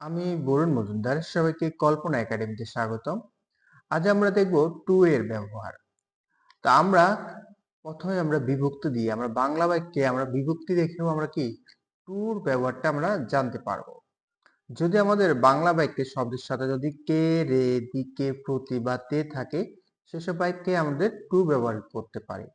আমি বরুণ মজুমদার, সবাইকে কল্পনা একাডেমিতে স্বাগতম। আজ আমরা দেখব টু এর ব্যবহার। তা আমরা প্রথমে আমরা বিভক্তি দিয়ে, আমরা বাংলা বাক্যে আমরা বিভক্তি দেখেও আমরা কি টুর ব্যবহারটা আমরা জানতে পারব। যদি আমাদের বাংলা বাক্যে শব্দের সাথে যদি কে, রে দিকে প্রতি বা তে থাকে, সেসব বাক্যে আমাদের টু ব্যবহার করতে পারি।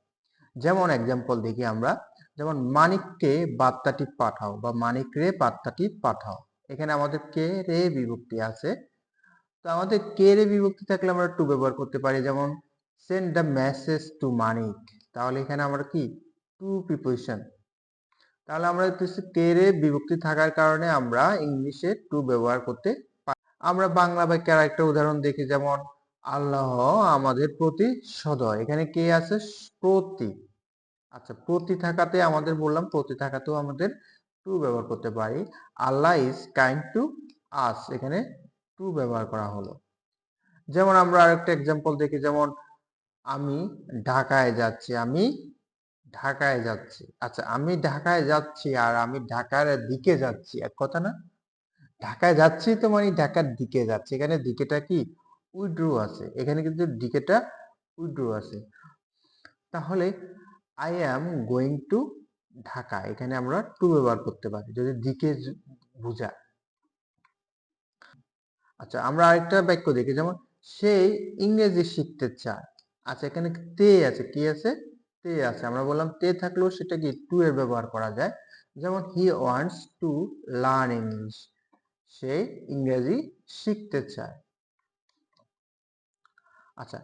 যেমন এক্সাম্পল দেখি আমরা, যেমন মানিককে বার্তাটি পাঠাও বা মানিক রে বার্তাটি পাঠাও। এখানে আমাদের কে রে বিভক্তি আছে। তো আমাদের কে রে বিভক্তি থাকলে আমরা টু ব্যবহার করতে পারি, যেমন send the message to Manik তাহলে এখানে আমরা কি? টু প্রিপোজিশন তাহলে আমরা কে রে বিভক্তি থাকার কারণে আমরা ইংলিশে টু ব্যবহার করতে পারি। আমরা বাংলা বাক্যের আরেকটা উদাহরণ দেখি, যেমন আল্লাহ আমাদের প্রতি সদয়। এখানে কে আছে? প্রতি। আচ্ছা প্রতি থাকাতে আমাদের বললাম, প্রতি থাকাতেও আমাদের টু ব্যবহার করতে পারি। Allah is kind to us এখানে টু ব্যবহার করা হলো। যেমন আমরা আরেকটা এক্সাম্পল দেখি, যেমন আমি ঢাকায় যাচ্ছি, আমি ঢাকায় যাচ্ছি। আচ্ছা আমি ঢাকায় যাচ্ছি আর আমি ঢাকার দিকে যাচ্ছি, এক কথা না? ঢাকায় যাচ্ছি তো মানে ঢাকার দিকে যাচ্ছি। এখানে দিকেটা কি? উইড্রো আছে। এখানে কিন্তু দিকেটা উইড্রো আছে। তাহলে I am going to Dhaka, এখানে আমরা টু ব্যবহার করতে পারি, যদি দিকে বোঝায় আচ্ছা আমরা আরেকটা বাক্য দেখি, যেমন, সে ইংরেজি শিখতে চায়। আচ্ছা এখানে তে আছে, কি আছে? তে আছে, আমরা বললাম তে থাকলেও সেটা কি টু এর ব্যবহার করা যায়। যেমন, he wants to learn English, সে ইংরেজি শিখতে চায়। আচ্ছা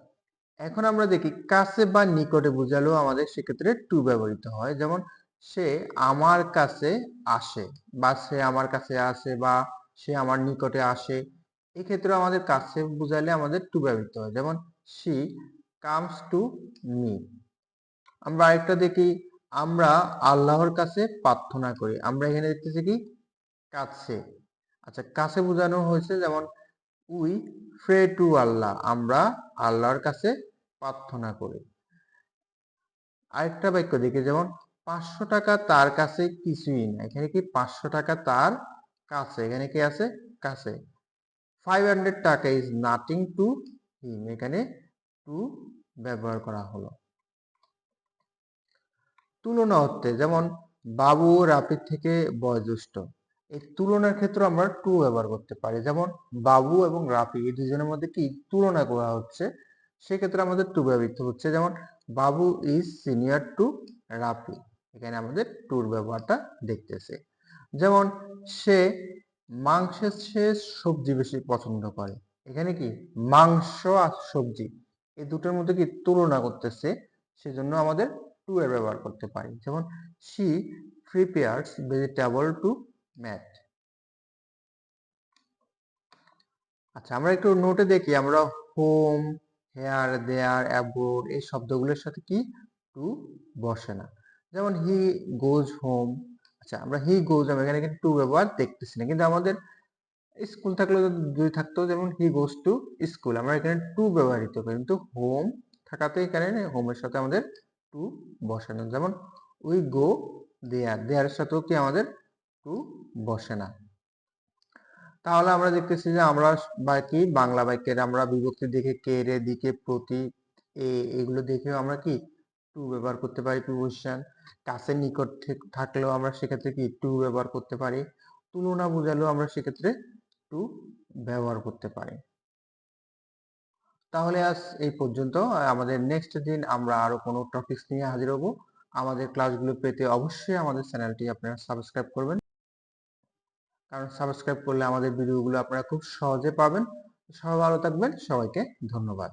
এখন আমরা দেখি, কাছে বা নিকটে বোঝালেও আমাদের সেক্ষেত্রে টু ব্যবহৃত হয়। যেমন সে আমার কাছে আসে বা সে আমার কাছে আসে বা সে আমার নিকটে আসে। এক্ষেত্রে আমাদের কাছে বোঝালে আমাদের টু ব্যবহৃত হয়। যেমন সি কামস টু মি আমরা আরেকটা দেখি, আমরা আল্লাহর কাছে প্রার্থনা করি। আমরা এখানে দেখতেছি কি? কাছে। আচ্ছা কাছে বোঝানো হয়েছে যেমন উই ফ্রে টু আল্লাহ। আমরা আল্লাহর কাছে প্রার্থনা করি। আরেকটা বাক্য দেখি, যেমন পাঁচশো টাকা তার কাছে কিছুই না এখানে কি পাঁচশো টাকা তার কাছে? এখানে কি আছে? কাছে। Five hundred taka is nothing to him এখানে টু ব্যবহার করা হলো। তুলনা হতে যেমন বাবু রাপির থেকে বয়োজ্যেষ্ঠ। এই তুলনার ক্ষেত্রে আমরা টু ব্যবহার করতে পারি। যেমন বাবু এবং রাফি, এই দুজনের মধ্যে কি তুলনা করা হচ্ছে? সেক্ষেত্রে আমাদের টু ব্যবহৃত হচ্ছে। যেমন বাবু ইজ সিনিয়র টু রাফি। এখানে আমাদের টুর ব্যবহারটা দেখতেছে। যেমন, সে মাংসের চেয়ে সবজি বেশি পছন্দ করে। এখানে কি? মাংস আর সবজি। এই দুটোর মধ্যে কি তুলনা করতেছে? সেজন্য আমাদের টু এর ব্যবহার করতে পারি। যেমন she prepares vegetable to Matt আচ্ছা আমরা একটু নোটে দেখি। আমরা হোম হেয়ার দেয়ার অ্যাবোর্ড এই শব্দগুলোর সাথে কি? টু বসে না। যেমন হি গোজ হোম আচ্ছা আমরা হি গোজ হোম এখানে কিন্তু টু ব্যবহার দেখতেছি না। কিন্তু আমাদের স্কুল থাকলে দুই থাকতো, যেমন হি গোজ টু স্কুল আমরা এখানে টু ব্যবহৃত করি। কিন্তু হোম থাকাতে এখানে হোমের সাথে আমাদের টু বসানো। যেমন উই গো দেয়ার দেয়ারের সাথেও কি আমাদের টু বসে না। তাহলে আমরা দেখতেছি যে আমরা বাকি বাংলা বাক্যের আমরা বিভক্তি দেখে কে রে দিকে প্রতি, এ, এগুলো দেখেও আমরা কি টু ব্যবহার করতে পারি প্রিপোজিশন কাছে নিকট থাকলেও আমরা সেক্ষেত্রে কি টু ব্যবহার করতে পারি, তুলনা বোঝালেও আমরা সেক্ষেত্রে টু ব্যবহার করতে পারি। তাহলে আজ এই পর্যন্ত, আমাদের নেক্সট দিন আমরা আরও কোনো টপিকস নিয়ে হাজির হব। আমাদের ক্লাসগুলো পেতে অবশ্যই আমাদের চ্যানেলটি আপনারা সাবস্ক্রাইব করবেন। কারণ সাবস্ক্রাইব করলে আমাদের ভিডিওগুলো আপনারা খুব সহজে পাবেন। সবাই ভালো থাকবেন, সবাইকে ধন্যবাদ।